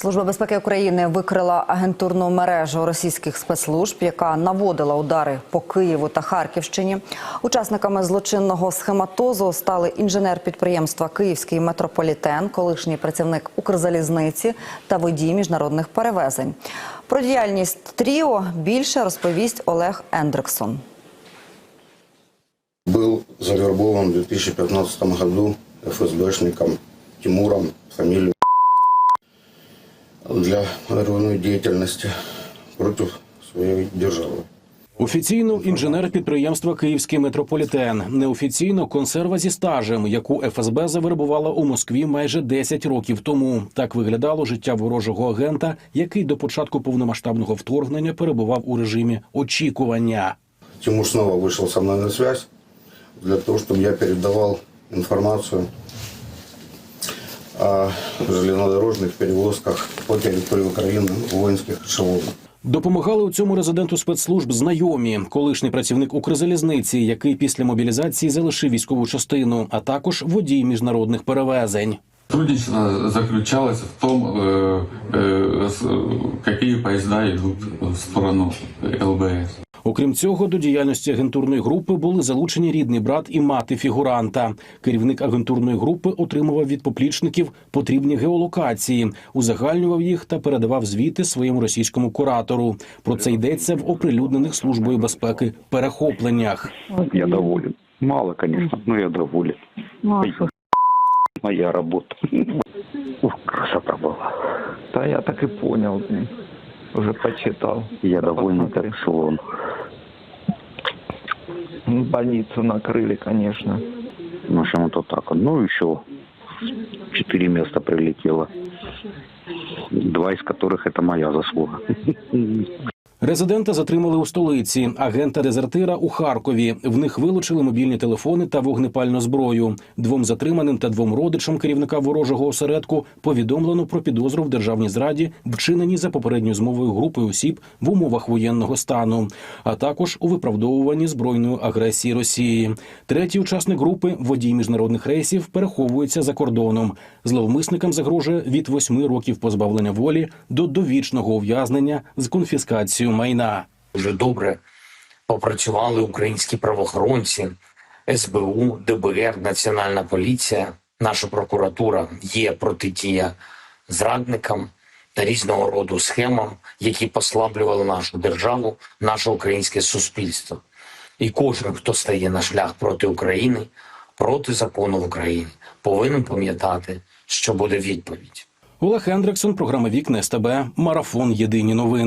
Служба безпеки України викрила агентурну мережу російських спецслужб, яка наводила удари по Києву та Харківщині. Учасниками злочинного схематозу стали інженер підприємства Київський метрополітен, колишній працівник Укрзалізниці та водій міжнародних перевезень. Про діяльність Тріо більше розповість Олег Ендриксон. Был завербован в 2015 году ФСБшником Тимуром, фамилию для взрывной деятельности против своей державы. Офіційно інженер підприємства Київський метрополітен, неофіційно консерва зі стажем, яку ФСБ завербувала у Москві майже 10 років тому. Так виглядало життя ворожого агента, який до початку повномасштабного вторгнення перебував у режимі очікування. Тимур снова вышел со мной на связь для того, чтобы я передавал информацию о железнодорожных перевозках по территории Украины воинских эшелонов. Допомагали у цьому резиденту спецслужб знайомі, колишній працівник Укрзалізниці, який після мобілізації залишив військову частину, а також водій міжнародних перевезень. Сотрудничество заключалось в том, э, э, с- какие поезда идут в сторону ЛБС. Окрім цього, до діяльності агентурної групи були залучені рідний брат і мати фігуранта. Керівник агентурної групи отримував від поплічників потрібні геолокації, узагальнював їх та передавав звіти своєму російському куратору. Про це йдеться в оприлюднених службою безпеки перехопленнях. Я доволен. Мало, конечно, но я доволен. Моя работа. Ух, красота была. Да я так и понял. Уже почитал. Я довольный посмотри. как слон. Ну, Больницу накрыли, конечно. Общем, вот так. Ну, еще четыре места прилетело. Два из которых это моя заслуга. Резидента затримали у столиці, агента дезертира у Харкові. В них вилучили мобільні телефони та вогнепальну зброю. Двом затриманим та двом родичам керівника ворожого осередку повідомлено про підозру в державній зраді, вчиненій за попередньою змовою групи осіб в умовах воєнного стану, а також у виправдовуванні збройної агресії Росії. Третій учасник групи, водій міжнародних рейсів, переховується за кордоном. Зловмисникам загрожує від восьми років позбавлення волі до довічного ув'язнення з конфіскацією майна. Дуже добре попрацювали українські правоохоронці, СБУ, ДБР, Національна поліція, наша прокуратура є протидія зрадникам та різного роду схемам, які послаблювали нашу державу, наше українське суспільство. І кожен, хто стає на шлях проти України, проти закону в Україні, повинен пам'ятати, що буде відповідь. Олег Хендриксон, програма Вікне СТБ, Марафон Єдині новини.